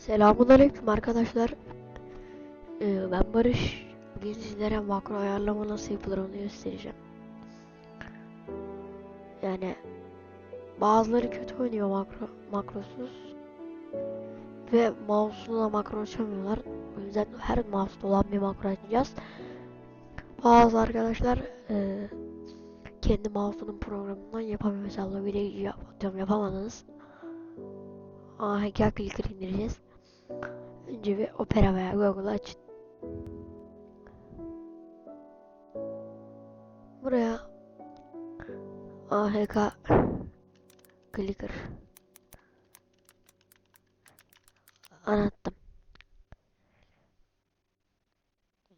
Selamünaleyküm arkadaşlar. Ee, ben Barış. Bugün sizlere makro ayarlama nasıl yapılır onu göstereceğim. Yani bazıları kötü oynuyor makro makrosuz ve mouse'la makro açamıyorlar. O yüzden her mouse'da olan bir makro açacağız. Bazı arkadaşlar e, kendi mouse'unun programından yapamıyor. Mesela videoyu yap atıyorum yapamadınız. AHK Clicker indireceğiz. Önce bir Opera veya Google aç. Buraya AHK Clicker anlattım.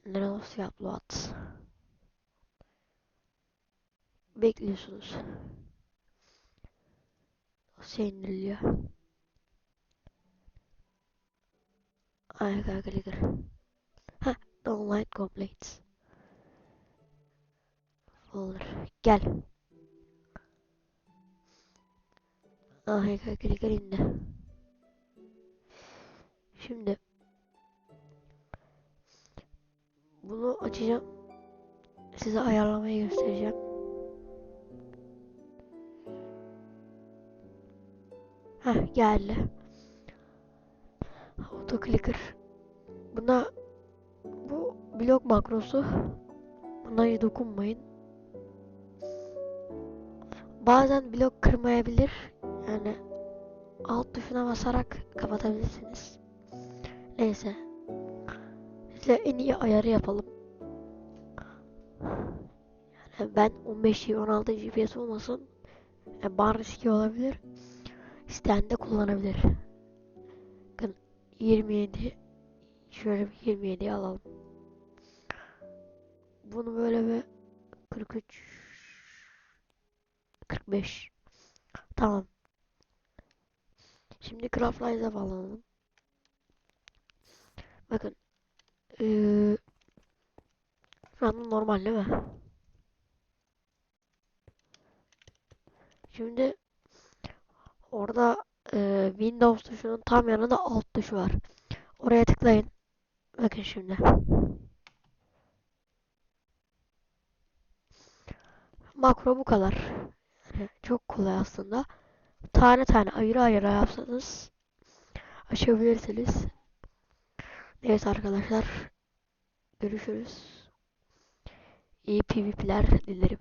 Neresi upload. Bekliyorsunuz. Dosya indiriliyor. AHK Clicker. Ha, download complete. Folder. Gel. AHK Clicker indi. Şimdi bunu açacağım. Size ayarlamayı göstereceğim. Heh geldi. Auto clicker. Buna bu blok makrosu. Buna hiç dokunmayın. Bazen blok kırmayabilir. Yani alt tuşuna basarak kapatabilirsiniz. Neyse. Size en iyi ayarı yapalım. Yani ben 15 GB 16 GPS olmasın. Yani bar riski olabilir. İsteyen kullanabilir. Bakın 27 şöyle bir 27 alalım. Bunu böyle bir 43 45 Tamam. Şimdi Craftlize'a bağlanalım. Bakın ee, anda normal değil mi? Şimdi orada e, Windows tuşunun tam yanında alt tuşu var. Oraya tıklayın. Bakın şimdi. Makro bu kadar. Çok kolay aslında. Tane tane ayrı ayrı yapsanız açabilirsiniz. Evet arkadaşlar. Görüşürüz. İyi PvP'ler dilerim.